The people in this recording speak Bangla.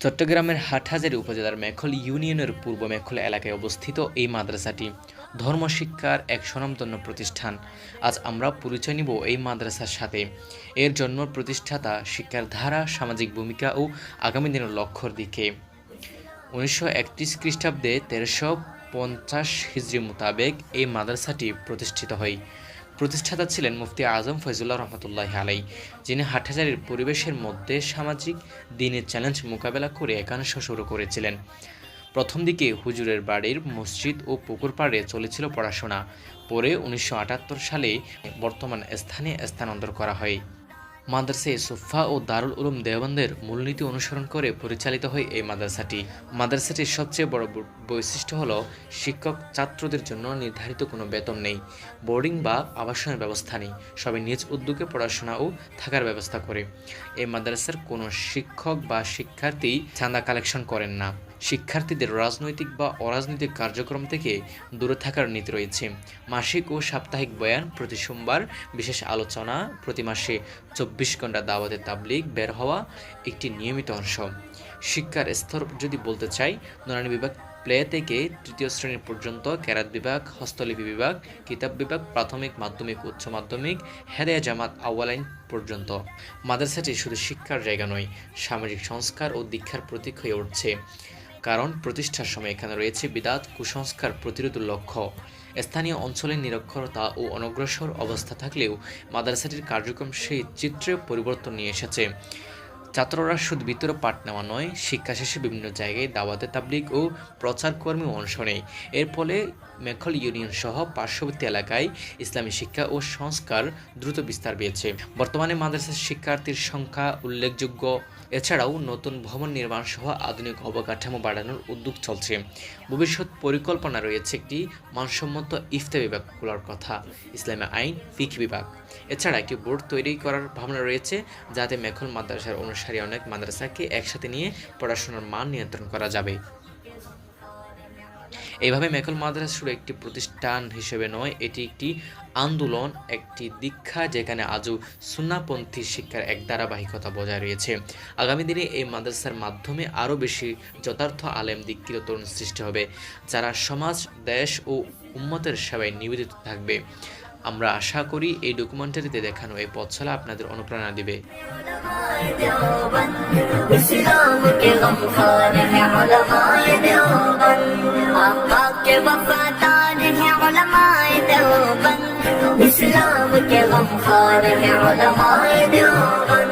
চট্টগ্রামের হাটহাজারী উপজেলার মেখল ইউনিয়নের পূর্ব মেখল এলাকায় অবস্থিত এই মাদ্রাসাটি ধর্মশিক্ষার এক স্বনামধন্য প্রতিষ্ঠান। আজ আমরা পরিচয় নিব এই মাদ্রাসার সাথে। এর জন্ম প্রতিষ্ঠাতা, শিক্ষার ধারা, সামাজিক ভূমিকা ও আগামী দিনের লক্ষ্যর দিকে। উনিশশো একত্রিশ খ্রিস্টাব্দে তেরোশো পঞ্চাশ হিজড়ি মোতাবেক এই মাদ্রাসাটি প্রতিষ্ঠিত হয়। প্রতিষ্ঠাতা ছিলেন মুফতি আজম ফয়জুল্লাহ রহমতুল্লাহ আলাই যিনি হাটহাজারির পরিবেশের মধ্যে সামাজিক দিনের চ্যালেঞ্জ মোকাবেলা করে একাংশ শুরু করেছিলেন। প্রথম দিকে হুজুরের বাড়ির মসজিদ ও পুকুর পাড়ে চলেছিল পড়াশোনা। পরে উনিশশো আটাত্তর সালে বর্তমান স্থানে স্থানান্তর করা হয়। মাদ্রাসে সুফা ও দারুল উলুম দেওবন্দের মূলনীতি অনুসরণ করে পরিচালিত হয় এই মাদ্রাসাটি। মাদ্রাসাটির সবচেয়ে বড় বৈশিষ্ট্য হলো শিক্ষক ছাত্রদের জন্য নির্ধারিত কোনো বেতন নেই, বোর্ডিং বা আবাসনের ব্যবস্থা নেই, সবাই নিজ উদ্যোগে পড়াশোনা ও থাকার ব্যবস্থা করে। এই মাদ্রাসার কোনো শিক্ষক বা শিক্ষার্থী চাঁদা কালেকশন করেন না। শিক্ষার্থীদের রাজনৈতিক বা অরাজনৈতিক কার্যক্রম থেকে দূরে থাকার নীতি রয়েছে। মাসিক ও সাপ্তাহিক বয়ান প্রতি সোমবার, বিশেষ আলোচনা প্রতি মাসে চব্বিশ ঘণ্টা দাওয়াতে তাবলিগ বের হওয়া একটি নিয়মিত অংশ। শিক্ষার স্তর যদি বলতে চাই, নুরানি বিভাগ প্লে থেকে তৃতীয় শ্রেণি পর্যন্ত কেরাত বিভাগ, হস্তলিপি বিভাগ, কিতাব বিভাগ, প্রাথমিক, মাধ্যমিক, উচ্চ মাধ্যমিক, হেদায়া জামাত আওয়ালাইন পর্যন্ত। মাদ্রাসাটি শুধু শিক্ষার জায়গা নয়, সামাজিক সংস্কার ও দীক্ষার প্রতীক হয়ে উঠছে। কারণ প্রতিষ্ঠার সময় এখানে রয়েছে বিদাত কুসংস্কার প্রতিরোধের লক্ষ্য। স্থানীয় অঞ্চলের নিরক্ষরতা ও অনগ্রসর অবস্থা থাকলেও মাদ্রাসাটির কার্যক্রম সেই চিত্রে পরিবর্তন নিয়ে এসেছে। ছাত্ররা শুধু ভিতরে পাঠ নেওয়া নয়, শিক্ষা শেষে বিভিন্ন জায়গায় দাওয়াতে তাবলিগ ও প্রচার কর্মে অংশ নেয়। এর ফলে মেখল ইউনিয়ন সহ পার্শ্ববর্তী এলাকায় ইসলামী শিক্ষা ও সংস্কার দ্রুত বিস্তার পেয়েছে। বর্তমানে মাদ্রাসার শিক্ষার্থীর সংখ্যা উল্লেখযোগ্য। এছাড়াও নতুন ভবন নির্মাণ সহ আধুনিক অবকাঠামো বাড়ানোর উদ্যোগ চলছে। ভবিষ্যৎ পরিকল্পনা রয়েছে একটি মানসম্মত ইফতা বিভাগ খোলার কথা, ইসলামী আইন, ফিক বিভাগ। এছাড়া একটি বোর্ড তৈরি করার ভাবনা রয়েছে, যাতে মেখল মাদ্রাসার অনুসারী অনেক মাদ্রাসাকে একসাথে নিয়ে পড়াশোনার মান নিয়ন্ত্রণ করা যাবে। এইভাবে মেকল মাদ্রাসা শুধু একটি প্রতিষ্ঠান হিসেবে নয়, এটি একটি আন্দোলন, একটি দীক্ষা যেখানে আজও সুন্নাপন্থী শিক্ষার এক ধারাবাহিকতা বজায় রয়েছে। আগামী দিনে এই মাদ্রাসার মাধ্যমে আরও বেশি যথার্থ আলেম দীক্ষিত তরুণ সৃষ্টি হবে, যারা সমাজ, দেশ ও উম্মতের সেবায় নিবেদিত থাকবে। আমরা আশা করি এই ডকুমেন্টারিতে দেখানো এই পথচলা আপনাদের অনুপ্রেরণা দিবে इस्लाम के गमखार हैं उलमाए देवबंद आका के वफादार हैं उलमाए देवबंद इस्लाम के गमखार हैं उलमाए देवबंद